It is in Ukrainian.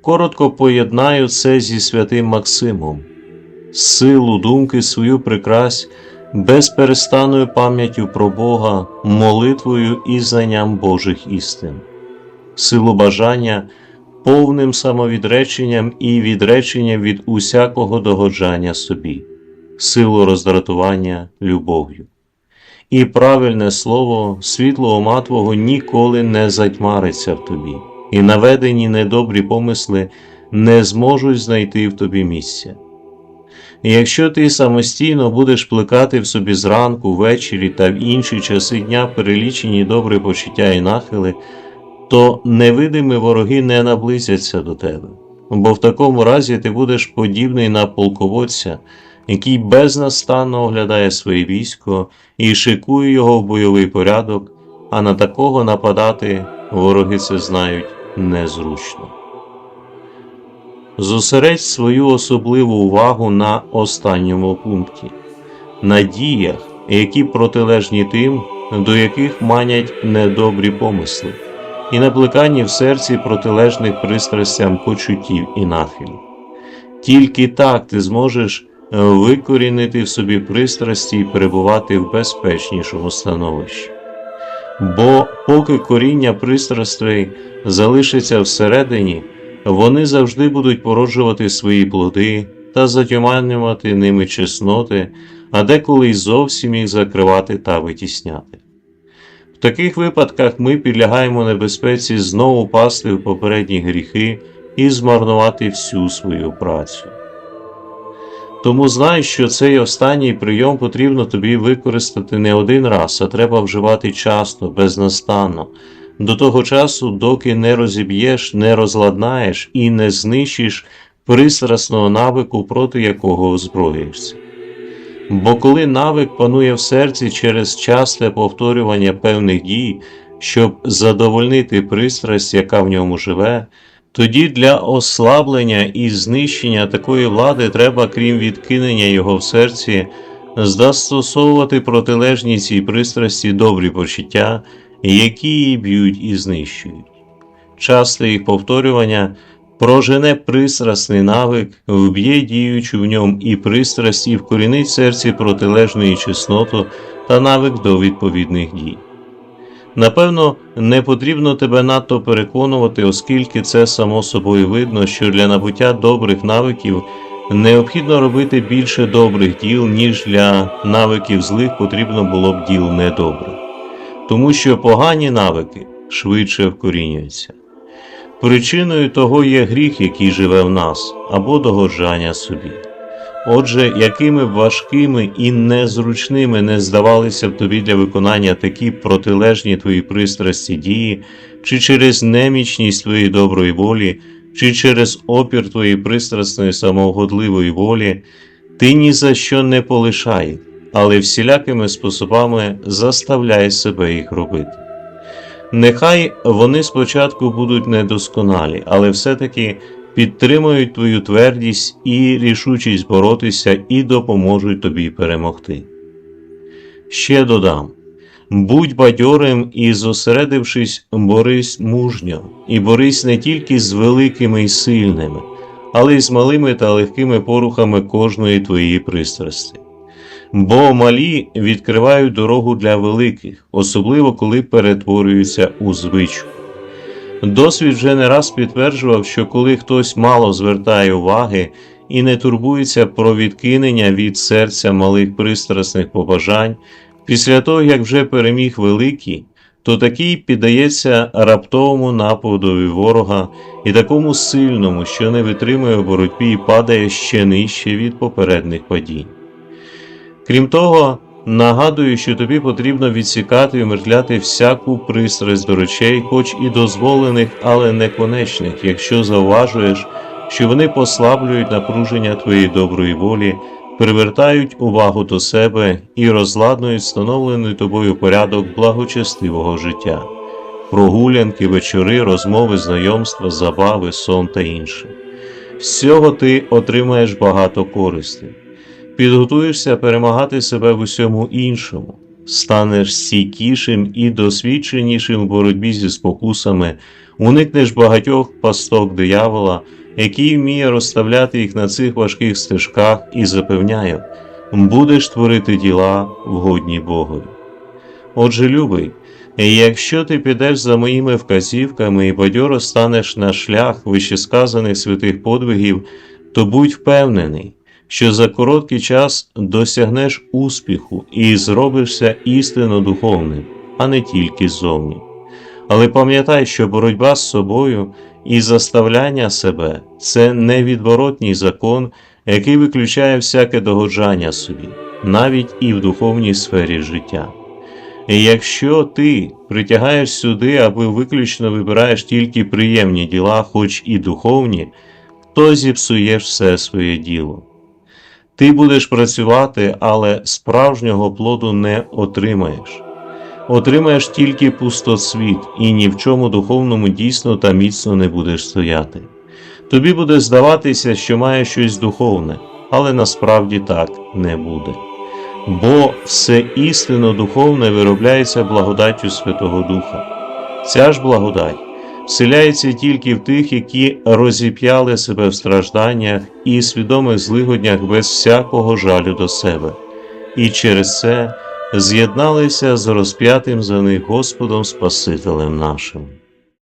коротко поєднаю це зі святим Максимом. Силу думки свою прикрась безперестанною пам'яттю про Бога, молитвою і знанням Божих істин, силу бажання повним самовідреченням і відреченням від усякого догоджання собі, силу роздратування любов'ю. І правильне слово, світло ума Твого ніколи не затьмариться в тобі, і наведені недобрі помисли не зможуть знайти в тобі місця. Якщо ти самостійно будеш плекати в собі зранку, ввечері та в інші часи дня перелічені добрі почуття і нахили, то невидимі вороги не наблизяться до тебе, бо в такому разі ти будеш подібний на полководця, який безнастанно оглядає своє військо і шикує його в бойовий порядок, а на такого нападати вороги це знають незручно. Зосередь свою особливу увагу на останньому пункті, на діях, які протилежні тим, до яких манять недобрі помисли, і на плеканні в серці протилежних пристрастям почуттів і нахилів. Тільки так ти зможеш викорінити в собі пристрасті і перебувати в безпечнішому становищі. Бо поки коріння пристрастей залишиться всередині, вони завжди будуть породжувати свої плоди та затьманювати ними чесноти, а деколи й зовсім їх закривати та витісняти. В таких випадках ми підлягаємо небезпеці знову пасти в попередні гріхи і змарнувати всю свою працю. Тому знай, що цей останній прийом потрібно тобі використати не один раз, а треба вживати часто, безнастанно, до того часу, доки не розіб'єш, не розладнаєш і не знищиш пристрасного навику, проти якого озброїшся. Бо коли навик панує в серці через часте повторювання певних дій, щоб задовольнити пристрасть, яка в ньому живе, тоді для ослаблення і знищення такої влади треба, крім відкинення його в серці, застосовувати протилежні цій пристрасті добрі почуття, які її б'ють і знищують. Часте їх повторювання прожене пристрасний навик, вб'є діючу в ньому і пристрасть, і вкорінить серці протилежної чесноту та навик до відповідних дій. Напевно, не потрібно тебе надто переконувати, оскільки це само собою видно, що для набуття добрих навиків необхідно робити більше добрих діл, ніж для навиків злих потрібно було б діл недобрих, тому що погані навики швидше вкорінюються. Причиною того є гріх, який живе в нас, або догоджання собі. Отже, якими важкими і незручними не здавалися б тобі для виконання такі протилежні твої пристрасті дії, чи через немічність твоєї доброї волі, чи через опір твоєї пристрасної самогодливої волі, ти ні за що не полишай, але всілякими способами заставляй себе їх робити. Нехай вони спочатку будуть недосконалі, але все-таки підтримують твою твердість і рішучість боротися і допоможуть тобі перемогти. Ще додам будь бадьорим і зосередившись, борись мужньо, і борись не тільки з великими і сильними, але й з малими та легкими порухами кожної твоєї пристрасти. Бо малі відкривають дорогу для великих, особливо коли перетворюються у звичку. Досвід вже не раз підтверджував, що коли хтось мало звертає уваги і не турбується про відкинення від серця малих пристрасних побажань, після того як вже переміг великий, то такий піддається раптовому нападові ворога і такому сильному, що не витримує боротьбі і падає ще нижче від попередних падінь. Крім того, Нагадую, що тобі потрібно відсікати і умертвляти всяку пристрасть до речей, хоч і дозволених, але не конечних, якщо зауважуєш, що вони послаблюють напруження твоєї доброї волі, привертають увагу до себе і розладнують встановлений тобою порядок благочестивого життя, прогулянки, вечори, розмови, знайомства, забави, сон та інше. З цього ти отримаєш багато користі підготуєшся перемагати себе в усьому іншому, станеш стійкішим і досвідченішим в боротьбі зі спокусами, уникнеш багатьох пасток диявола, який вміє розставляти їх на цих важких стежках і запевняє, будеш творити діла вгодні Богові. Отже, любий, якщо ти підеш за моїми вказівками і бадьоро станеш на шлях вищесказаних святих подвигів, то будь впевнений, що за короткий час досягнеш успіху і зробишся істинно духовним, а не тільки ззовні. Але пам'ятай, що боротьба з собою і заставляння себе це невідворотній закон, який виключає всяке догоджання собі, навіть і в духовній сфері життя. І якщо ти притягаєш сюди, аби виключно вибираєш тільки приємні діла, хоч і духовні, то зіпсуєш все своє діло. Ти будеш працювати, але справжнього плоду не отримаєш. Отримаєш тільки пустоцвіт і ні в чому духовному дійсно та міцно не будеш стояти. Тобі буде здаватися, що маєш щось духовне, але насправді так не буде. Бо все істинно духовне виробляється благодаттю Святого Духа. Ця ж благодать вселяється тільки в тих, які розіп'яли себе в стражданнях і свідомих злигоднях без всякого жалю до себе, і через це з'єдналися з розп'ятим за них Господом Спасителем нашим.